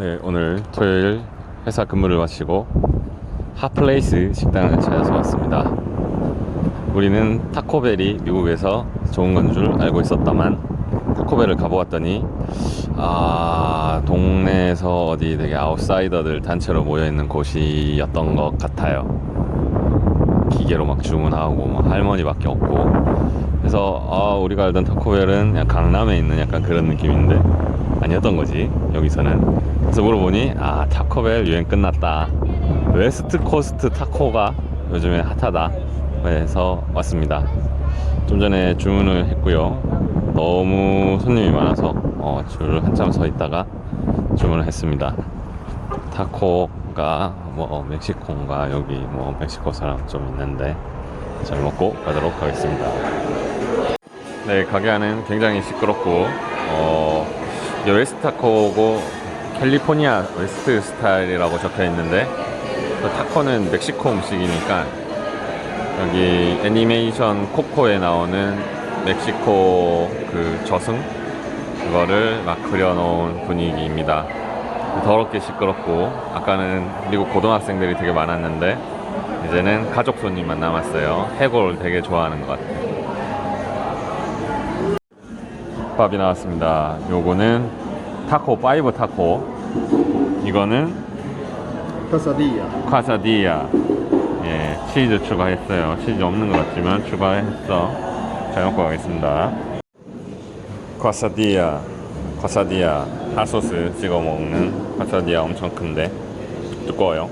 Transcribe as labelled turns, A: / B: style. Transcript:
A: 네, 오늘 토요일 회사 근무를 마치고 핫플레이스 식당을 찾아서 왔습니다. 우리는 타코벨이 미국에서 좋은 건 줄 알고 있었다만 타코벨을 가보았더니 아 동네에서 어디 되게 아웃사이더들 단체로 모여 있는 곳이었던 것 같아요. 기계로 막 주문하고 막 할머니밖에 없고 그래서 아 우리가 알던 타코벨은 강남에 있는 약간 그런 느낌인데 아니었던 거지 여기서는 그래서 물어보니 아 타코벨 유행 끝났다. 웨스트 코스트 타코가 요즘에 핫하다. 그래서 왔습니다. 좀 전에 주문을 했고요. 너무 손님이 많아서 어, 줄 한참 서 있다가 주문을 했습니다. 타코가 뭐 멕시코인가 여기 뭐 멕시코 사람 좀 있는데 잘 먹고 가도록 하겠습니다. 네 가게 안은 굉장히 시끄럽고 어 웨스트 타코고 캘리포니아 웨스트 스타일이라고 적혀 있는데 그 타코는 멕시코 음식이니까 여기 애니메이션 코코에 나오는 멕시코 그 저승 그거를 막 그려놓은 분위기입니다. 더럽게 시끄럽고 아까는 미국 고등학생들이 되게 많았는데 이제는 가족 손님만 남았어요. 해골 되게 좋아하는 것 같아요. 밥이 나왔습니다. 요거는 타코 파이브 타코. 이거는
B: Quesadilla.
A: 과사디야. 예, 치즈 추가했어요. 치즈 없는 것 같지만 추가했어. 잘 먹고 가겠습니다. 과사디야, 과사디야 핫소스 찍어 먹는 과사디야 엄청 큰데 두꺼워요.